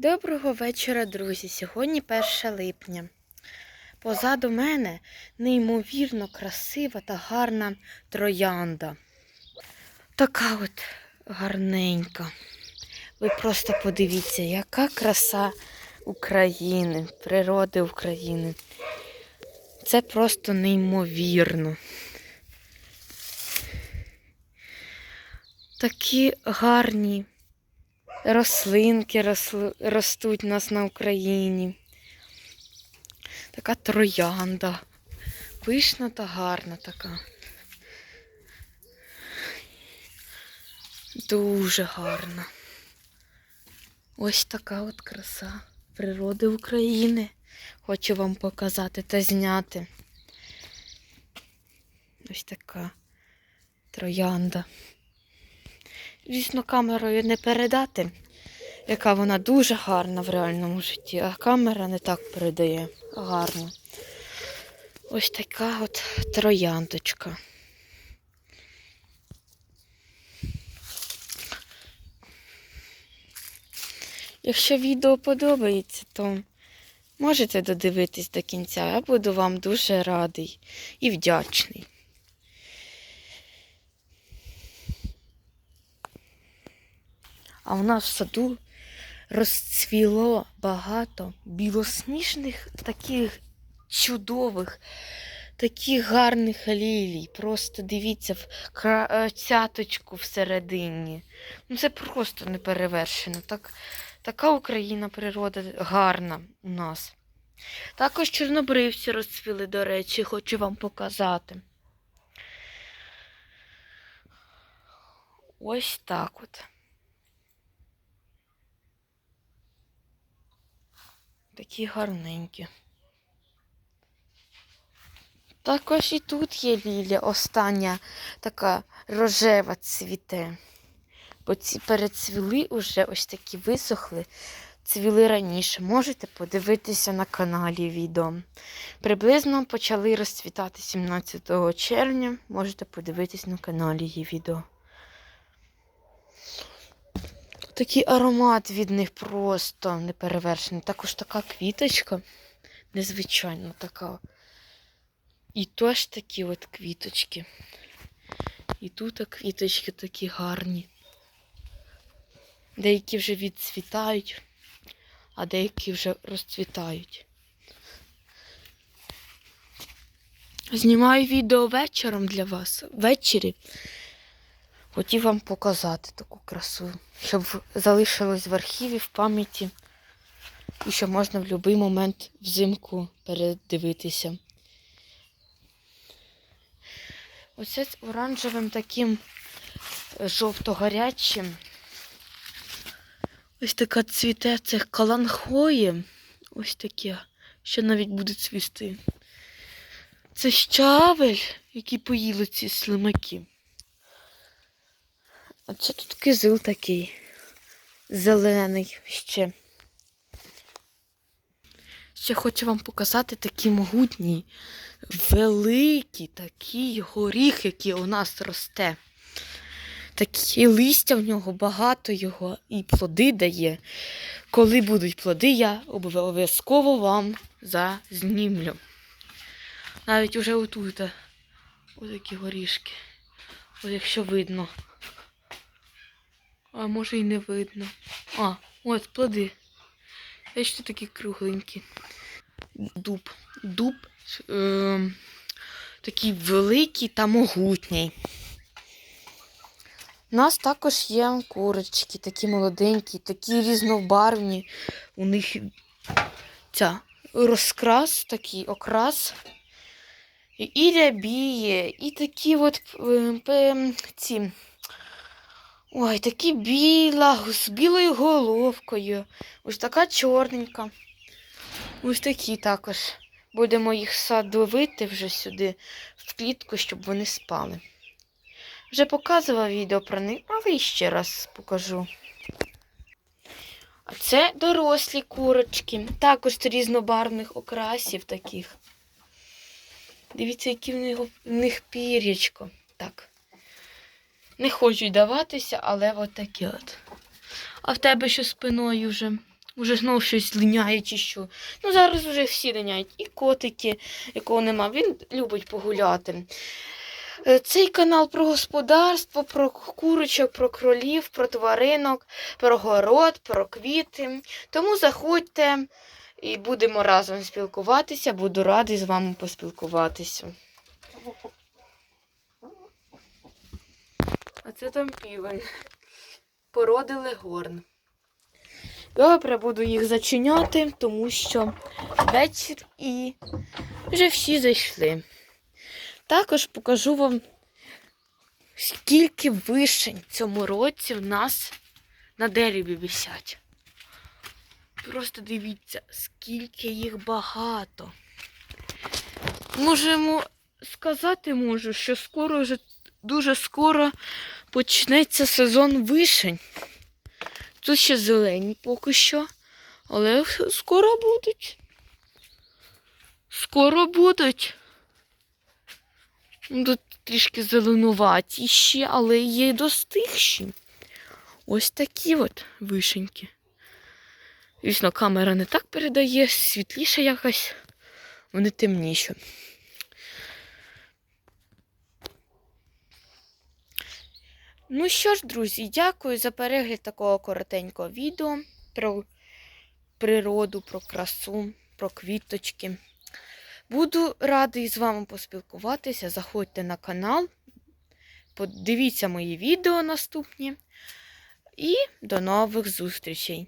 Доброго вечора, друзі. Сьогодні 1 липня. Позаду мене неймовірно красива та гарна троянда. Така от гарненька. Ви просто подивіться, яка краса України, природи України. Це просто неймовірно. Такі гарні рослинки росли, ростуть у нас на Україні. Така троянда. Пишна та гарна така. Дуже гарна. Ось така от краса природи України. Хочу вам показати та зняти. Ось така троянда. Звісно, камерою не передати, яка вона дуже гарна в реальному житті, а камера не так передає гарно. Ось така от трояндочка. Якщо відео подобається, то можете додивитись до кінця. Я буду вам дуже радий і вдячний. А в нас в саду розцвіло багато білосніжних таких чудових, таких гарних лілій. Просто дивіться в е, цяточку всередині. Ну це просто неперевершено. Так, така Україна, природа гарна у нас. Також чорнобривці розцвіли, до речі, хочу вам показати. Ось так от. Такі гарненькі. Також і тут є лілія, остання така рожева цвіте. Бо ці перецвіли уже ось такі висохли, цвіли раніше. Можете подивитися на каналі відео. Приблизно почали розцвітати 17 червня. Можете подивитись на каналі є відео. Такий аромат від них просто неперевершений. Також така квіточка, незвичайно така. І теж такі от квіточки. І тут квіточки такі гарні. Деякі вже відцвітають, а деякі вже розцвітають. Знімаю відео вечором для вас. Ввечері. Хотів вам показати таку красу, щоб залишилось в архіві, в пам'яті, і що можна в будь-який момент взимку передивитися. Оце з оранжевим таким е, жовто-гарячим. Ось така цвіте це каланхої. Ось таке, що навіть буде цвісти. Це щавель, який поїли ці слимаки. А це тут кизил такий зелений ще. Ще хочу вам показати такі могутні, великі такі горіх, який у нас росте. Такі листя в нього багато його і плоди дає. Коли будуть плоди, я обов'язково вам зазнімлю. Навіть уже отут отакі горішки. Ось якщо видно. А може і не видно. А, ось плоди. Бачите, такі кругленькі. Дуб. Дуб е, такий великий та могутній. У нас також є курочки, такі молоденькі, такі різнобарвні. У них ця розкрас, такий окрас. І рябіє, і такі от е, е, ці. Ой, такі біла, з білою головкою. Ось така чорненька. Ось такі також. Будемо їх садовити вже сюди, в клітку, щоб вони спали. Вже показувала відео про них, але ще раз покажу. А це дорослі курочки, також різнобарвних окрасів таких. Дивіться, які в них пір'ячко. Так. Не хочуть даватися, але от такі от. А в тебе що спиною вже? Може, знову щось линяє чи що. Ну, зараз вже всі линяють. І котики, якого нема. Він любить погуляти. Е, Цей канал про господарство, про курочок, про кролів, про тваринок, про город, про квіти. Тому заходьте і будемо разом спілкуватися. Буду радий з вами поспілкуватися. А це там півень. Породи легорн. Добре, буду їх зачиняти, тому що вечір і вже всі зайшли. Також покажу вам, скільки вишень цьому році в нас на дереві висять. Просто дивіться, скільки їх багато. Можемо сказати можу, що скоро вже дуже скоро почнеться сезон вишень. Тут ще зелені поки що, але скоро будуть. Скоро будуть. Ну, Тут трішки зеленуваті ще, але є достигші. Ось такі от вишеньки. Звісно, камера не так передає, світліше якось, вони темніші. Ну що ж, друзі, дякую за перегляд такого коротенького відео про природу, про красу, про квіточки. Буду радий з вами поспілкуватися. Заходьте на канал, подивіться мої відео наступні. І до нових зустрічей!